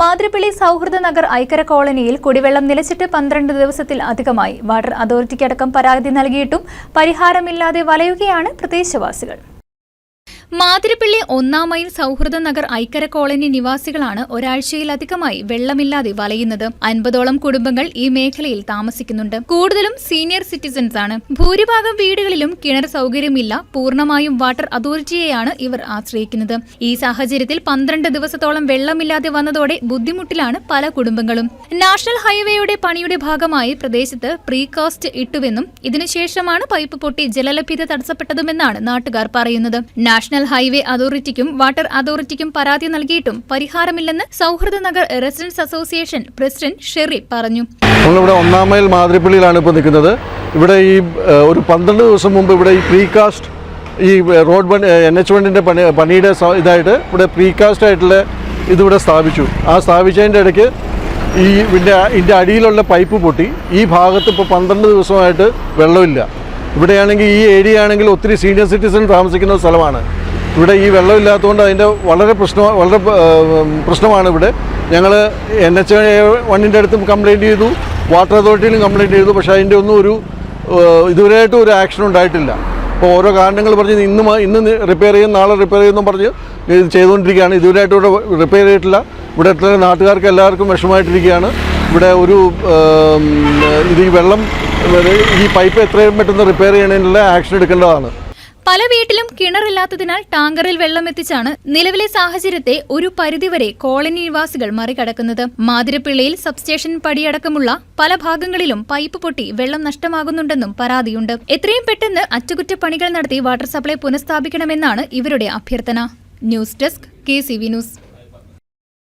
മാതൃപ്പിള്ളി സൗഹൃദ നഗർ ഐക്കര കോളനിയിൽ കുടിവെള്ളം നിലച്ചിട്ട് പന്ത്രണ്ട് ദിവസത്തിൽ അധികമായി. വാട്ടർ അതോറിറ്റിക്കടക്കം പരാതി നൽകിയിട്ടും പരിഹാരമില്ലാതെ വലയുകയാണ് പ്രദേശവാസികൾ. മാതിരപ്പള്ളി ഒന്നാം മൈൽ സൗഹൃദ നഗർ ഐക്കര കോളനി നിവാസികളാണ് ഒരാഴ്ചയിലധികമായി വെള്ളമില്ലാതെ വലയുന്നത്. അൻപതോളം കുടുംബങ്ങൾ ഈ മേഖലയിൽ താമസിക്കുന്നുണ്ട്. കൂടുതലും സീനിയർ സിറ്റിസൺസ് ആണ്. ഭൂരിഭാഗം വീടുകളിലും കിണർ സൗകര്യമില്ല. പൂർണമായും വാട്ടർ അതോറിറ്റിയെയാണ് ഇവർ ആശ്രയിക്കുന്നത്. ഈ സാഹചര്യത്തിൽ പന്ത്രണ്ട് ദിവസത്തോളം വെള്ളമില്ലാതെ വന്നതോടെ ബുദ്ധിമുട്ടിലാണ് പല കുടുംബങ്ങളും. നാഷണൽ ഹൈവേയുടെ പണിയുടെ ഭാഗമായി പ്രദേശത്ത് പ്രീകാസ്റ്റ് ഇട്ടുവെന്നും ഇതിനുശേഷമാണ് പൈപ്പ് പൊട്ടി ജലലഭ്യത തടസ്സപ്പെട്ടതുമെന്നാണ് നാട്ടുകാർ പറയുന്നത്. നാഷണൽ ഹൈവേ അതോറിറ്റിക്കും വാട്ടർ അതോറിറ്റിക്കും പരാതി നൽകിയിട്ടും പരിഹാരമില്ലെന്ന് Souhrida Nagar residence association president Sherry പറഞ്ഞു. നമ്മളിവിടെ ഒന്നാം മൈൽ മാതിരിപ്പള്ളിയിലാണ് ഇപ്പോൾ നിൽക്കുന്നത്. ഇവിടെ ഈ ഒരു പന്ത്രണ്ട് ദിവസം മുമ്പ് ഇവിടെ ഈ പ്രീകാസ്റ്റ് ഈ റോഡ് പണി എൻ എച്ച് വണ്ണിന്റെ പണി പണിയുടെ ഇതായിട്ട് ഇവിടെ പ്രീകാസ്റ്റ് ആയിട്ടുള്ള ഇതിവിടെ സ്ഥാപിച്ചു. ആ സ്ഥാപിച്ചതിന്റെ ഇടയ്ക്ക് ഈ ഇതിന്റെ ഇതിന്റെ അടിയിലുള്ള പൈപ്പ് പൊട്ടി. ഈ ഭാഗത്ത് ഇപ്പോൾ പന്ത്രണ്ട് ദിവസമായിട്ട് വെള്ളമില്ല. ഇവിടെയാണെങ്കിൽ ഈ ഏരിയ ആണെങ്കിൽ ഒത്തിരി സീനിയർ സിറ്റിസൺ താമസിക്കുന്ന സ്ഥലമാണ്. ഇവിടെ ഈ വെള്ളമില്ലാത്തതുകൊണ്ട് അതിന്റെ വളരെ പ്രശ്നം വളരെ പ്രശ്നമാണ് ഇവിടെ. ഞങ്ങൾ എൻ എച്ച് വണ്ണിന്റെ അടുത്തും കംപ്ലയിന്റ് ചെയ്തു വാട്ടർ അതോറിറ്റിയിലും കംപ്ലയിന്റ് ചെയ്തു പക്ഷേ അതിന്റെ ഒന്നും ഒരു ഇതുവരെയായിട്ടും ഒരു ആക്ഷൻ ഉണ്ടായിട്ടില്ല. അപ്പോൾ ഓരോ കാരണങ്ങൾ പറഞ്ഞ് ഇന്ന് ഇന്ന് റിപ്പയർ ചെയ്യും നാളെ റിപ്പയർ ചെയ്യുമെന്നും പറഞ്ഞ് ഇത് ചെയ്തുകൊണ്ടിരിക്കുകയാണ്. ഇതുവരെയായിട്ടും ഇവിടെ റിപ്പയർ ചെയ്തിട്ടില്ല. ഇവിടെ എത്ര നാട്ടുകാർക്ക് എല്ലാവർക്കും വിഷമമായിട്ടിരിക്കുകയാണ്. ഇവിടെ ഒരു ഇത് ഈ വെള്ളം ഈ പൈപ്പ് എത്രയും പെട്ടെന്ന് റിപ്പയർ ചെയ്യണതിനുള്ള ആക്ഷൻ എടുക്കേണ്ടതാണ്. പല വീട്ടിലും കിണറില്ലാത്തതിനാൽ ടാങ്കറിൽ വെള്ളം എത്തിച്ചാണ് നിലവിലെ സാഹചര്യത്തെ ഒരു പരിധിവരെ കോളനി നിവാസികൾ മറികടക്കുന്നത്. മാതിരപ്പിള്ളയിൽ സബ്സ്റ്റേഷൻ പടിയടക്കമുള്ള പല ഭാഗങ്ങളിലും പൈപ്പ് പൊട്ടി വെള്ളം നഷ്ടമാകുന്നുണ്ടെന്നും പരാതിയുണ്ട്. എത്രയും പെട്ടെന്ന് അറ്റകുറ്റപ്പണികൾ നടത്തി വാട്ടർ സപ്ലൈ പുനഃസ്ഥാപിക്കണമെന്നാണ് ഇവരുടെ അഭ്യർത്ഥന. News desk K C news.